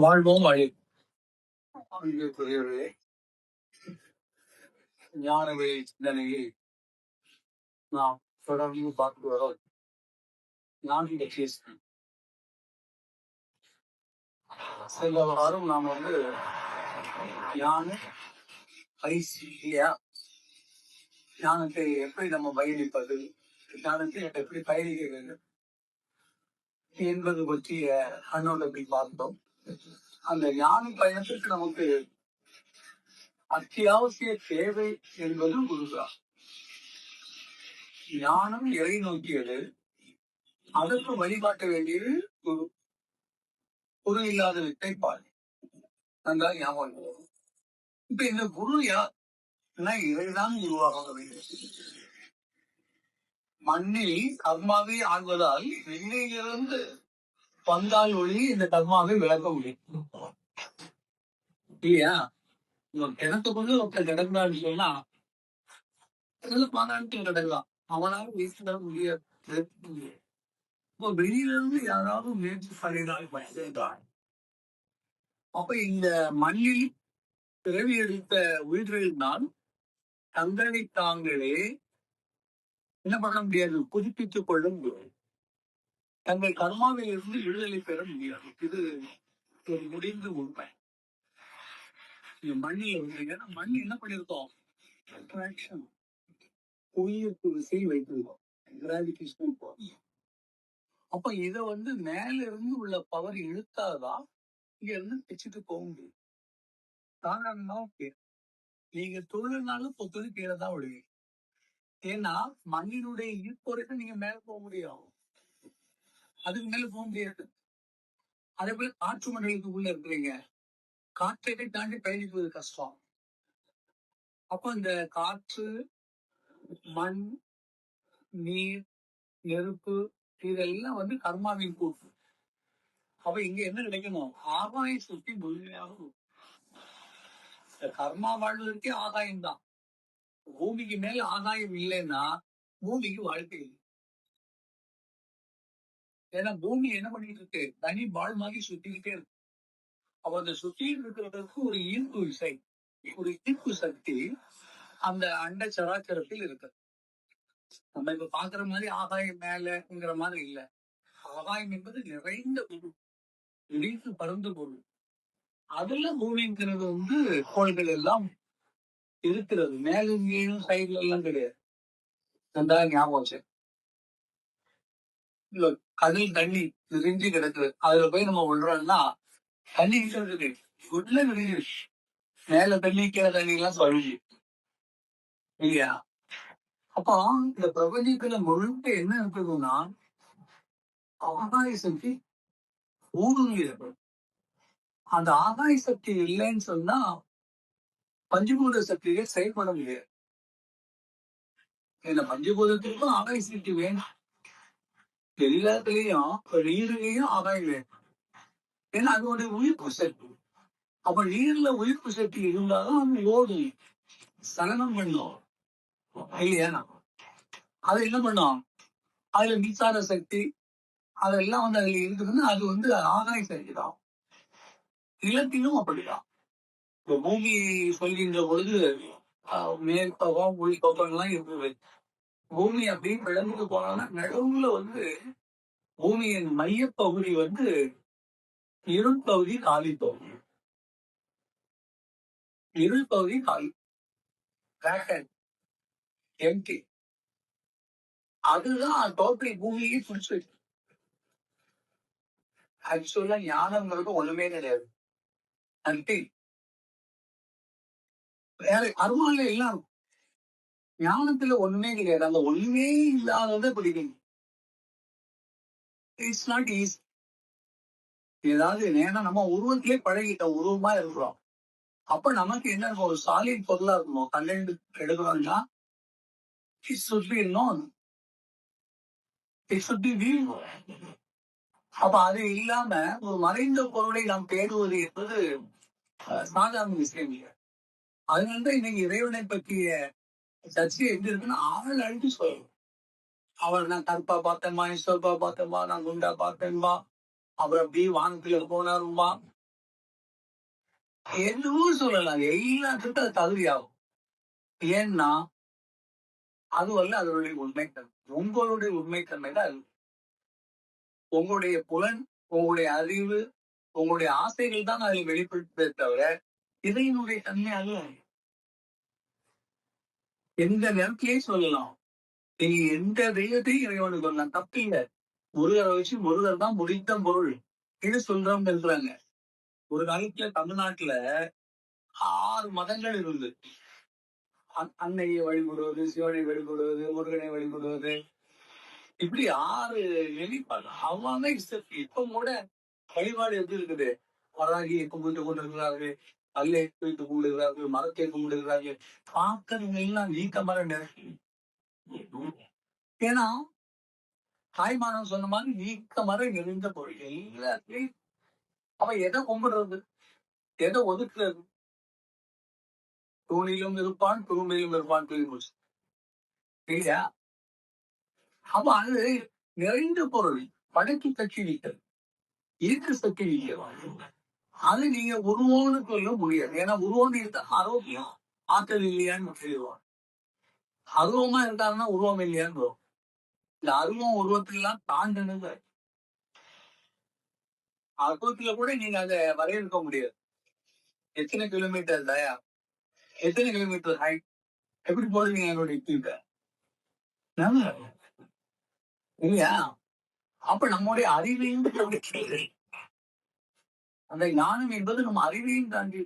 வாழ்வோம் வழி. அன்புக்குரியவர்களே ஞான சிந்தனையை நாம் தொடர்ந்து பார்த்து வரோம் நான் இந்த கேஸ் சில வாரம் நாம் வந்து ஞான ஐசியா ஞானத்தை எப்படி நம்ம பயணிப்பது ஞானத்தை எப்படி பயணிக்க வேண்டும் என்பது பற்றிய கண்ணோட்டத்தை பார்த்தோம் அந்த ஞான பயணத்திற்கு நமக்கு அத்தியாவசிய தேவை என்பது குருதான். ஞானம் இறை நோக்கியது? அதற்கு வழிகாட்ட வேண்டியது குரு குரு இல்லாத வித்தை பால் நன்றாக ஞாபகம் இப்ப இந்த குரு யார் இறைதான் உருவாக வேண்டும் மண்ணில் கர்மாவே ஆள்வதால் விண்ணிலிருந்து வந்தால் ஒளி இந்த கர்மாவை விளக்க முடியும். இல்லையா? இவன் கிணத்துக்குள்ள ஒருத்தர் கிடக்குறான்னு சொன்னா அதுல கிடக்கலாம் அவனால வீசிட முடியாது. இப்போ வெளியில இருந்து யாராவது முயற்சி பண்ணினால் பயந்துட்டான் அப்ப இந்த மண்ணில் பிறவி எடுத்த உயிர்கள் தான் தங்களை தாங்களே என்ன பண்ண முடியாது? புதுப்பித்துக் கொள்ள முடியாது. தங்கள் கர்மாவில் இருந்து விடுதலை பெற முடியாது. இது ஒரு முடிந்து உண்மை. நீங்க மண்ணில் வந்து ஏன்னா மண் என்ன பண்ணிருக்கோம் அட்ராக்ஷன் புவியீர்ப்பு விசை வைத்திருக்கோம். கிராவிடேஷன் அப்ப இத வந்து மேல இருந்து உள்ள பவர் இழுத்தாதான் இங்க இருந்து தைச்சிட்டு போக முடியும். சாதாரணமா நீங்க தொழில்னாலும் பொத்துன்னு கீழே தான் விடுவீங்க. ஏன்னா மண்ணினுடைய ஈர்ப்பு வரைக்கும் நீங்க மேல போக முடியும். அதுக்கு மேல போக முடியாது. அதே போல காற்று மண்டலத்துக்குள்ள இருக்கிறீங்க. காற்றை தாண்டி பயணிப்பது கஷ்டம். அப்ப இந்த காற்று மண் நீர் நெருப்பு இதெல்லாம் வந்து கர்மாவின் கூட்டு. அப்ப இங்க என்ன கிடைக்கணும் ஆகாய சுத்தி முழுமையாக கர்மா வாழ்வதற்கே ஆகாயம் தான் பூமிக்கு மேல ஆகாயம் இல்லைன்னா பூமிக்கு வாழ்க்கை இல்லை. ஏன்னா பூமி என்ன பண்ணிட்டு இருக்கு தனி பால் மாதிரி சுத்திக்கிட்டே இருக்கு. அவ அதை சுத்தி இருக்கிறதுக்கு ஒரு ஈர்ப்பு விசை ஒரு ஈர்ப்பு சக்தி அந்த அண்ட சராச்சரத்தில் இருக்கு நம்ம இப்ப பாக்குற மாதிரி ஆகாயம் மேலங்கிற மாதிரி இல்ல. ஆகாயம் என்பது நிறைந்த பொருள் இடித்து பறந்த பொருள் அதுல பூமிங்கிறது வந்து கோள்கள் எல்லாம் இருக்கிறது. மேலும் கீழும் சைடுல எல்லாம் கிடையாது. நன்றாக ஞாபகம் வச்சேன் கடல் தண்ணி விரிஞ்சு கிடக்குது. அதுல போய் நம்ம விழுறோம்னா தண்ணி கிட்ட உள்ள விரிஞ்சு மேல தண்ணி கீழே தண்ணி எல்லாம் சொல்லுச்சு இல்லையா? அப்போ இந்த பிரபஞ்சத்துல முழுக்க என்ன இருக்குதுன்னா ஆகாய சக்தி ஊடுருவியது அந்த ஆகாய சக்தி இல்லைன்னு சொன்னா பஞ்சபூத சக்தியே செயல்பட முடியாது. இந்த பஞ்சபூதத்துக்கும் ஆகாய சக்தி வேணும். எல்லாத்துலயும் நீர்லயும் ஆகாயம் ஏன்னா அதோட உயிர்ப்பு சக்தி அப்ப நீர்ல உயிர்ப்பு சக்தி இருந்தாலும் அது சலனம் பண்ணும். இல்லையா? அது என்ன பண்ணும்? அதுல மின்சார சக்தி அதெல்லாம் வந்து அதுல இருக்குதுன்னா அது வந்து ஆகாய சக்தி தான். நிலத்திலும் அப்படிதான். இப்ப பூமி சொல்கின்ற பொழுது ஆஹ், மேற்பகம் உள்பகம் எல்லாம் இருக்குது பூமி அப்படியே பிளந்துட்டு போனோம்னா நடுவுல வந்து பூமியின் மையப்பகுதி வந்து இருள் பகுதி காலி பகுதி. இருள் பகுதி காலி எம்டி அதுதான் டோட்டலி பூமியை பிடிச்சு வச்சு ஆக்சுவலா ஞானம்ங்கிறது ஒண்ணுமே கிடையாது. அன்டி வேற அருமால எல்லாம் இருக்கும். ஞானத்துல ஒண்ணுமே கிடையாது. அந்த ஒண்ணுமே இல்லாததை பிடிக்கும் இட்ஸ் நாட் ஈஸி ஏதாவது ஏன்னா நம்ம உருவத்திலே பழகிட்ட உருவமா இருக்கிறோம். அப்ப நமக்கு என்ன இருக்கும்? ஒரு சாலிட் பொருளா இருக்கணும் கல்லெண்டு எடுக்கிறோம்னா it should be known it should be view அப்ப அது இல்லாம ஒரு மறைந்த பொருளை நாம் தேடுவது என்பது சாதாரண விஷயம் இல்லை. அதனாலதான் இன்னைக்கு இறைவனை பற்றிய சர்ச்சை எங்க இருக்குன்னா ஆள் அழுத்தி சொல்லணும். அவர் நான் கருப்பா பார்த்தேன்மா ஈஸ்வரப்பா பார்த்தேன்மா நான் குண்டா பார்த்தேன்பா அவர் அப்படி வானத்துல போனாருமா எதுவும் சொல்லலாம் எல்லாத்துக்கும் அது தகுதியாகும். ஏன்னா அது அல்ல அதனுடைய உண்மைத்தன்மை. உங்களுடைய உண்மைத்தன்மை தான் அது. உங்களுடைய புலன் உங்களுடைய அறிவு உங்களுடைய ஆசைகள் தான் அதில் வெளிப்படுத்தே தவிர இறைவனுடைய தன்மை அல்ல. எந்த நேரத்திலேயே சொல்லலாம்? நீங்க எந்த தெய்வத்தையும் இறைவனுக்கு சொல்லலாம் தப்பு இல்லை முருகரை வச்சு முருகர் தான் முடித்த பொருள். இது சொல்றவங்க இருக்கிறாங்க. ஒரு காலத்துல தமிழ்நாட்டுல ஆறு மதங்கள் இருந்து. அன்னையை வழிபடுவது சிவனை வழிபடுவது முருகனை வழிபடுவது. இப்படி ஆறு வெளிப்பாடு அவங்க இப்ப கூட வழிபாடு எப்படி இருக்குது? வராகி கும்பிட்டு கொண்டிருக்கிறார்கள். கல்லை வைத்து கும்பிடுகிறார்கள் மரத்தை கும்பிடுகிறார்கள். பார்க்கறவங்க எல்லாம் நீக்கமர நிறைய ஏன்னா தாய்மானம் சொன்ன மாதிரி நீக்க மர நிறைந்த பொருள் எல்லாத்தையும் அவன் எதை கும்பிடுறது? எதை ஒதுக்குறது? தூணிலும் இருப்பான் துரும்பிலும் இருப்பான் தூய்மூச்சு இல்லையா? அப்ப அது நிறைந்த பொருள். படைக்கு சக்தி நீக்கிறது ஈர்க்க சக்தி நீக்கிறது அது நீங்க உருவம்னு சொல்ல முடியாது. ஏன்னா உருவம் இருக்க ஆரோக்கியம் ஆற்றல் இல்லையான்னு சொல்லிடுவாங்க அருவமா இருந்தாருன்னா உருவம் இல்லையான்னு வரும். இந்த அருவம் உருவத்துக்கெல்லாம் தாண்டினது. அருவத்துல கூட நீங்க அதை வரையறுக்க முடியாது. எத்தனை கிலோமீட்டர் தயா எத்தனை கிலோமீட்டர் ஹைட் எப்படி போடுவீங்க என்னோட இட்லிட்ட இல்லையா? அப்ப நம்முடைய அறிவையும் அந்த ஞானம் என்பது நம் அறிவையும் தாண்டி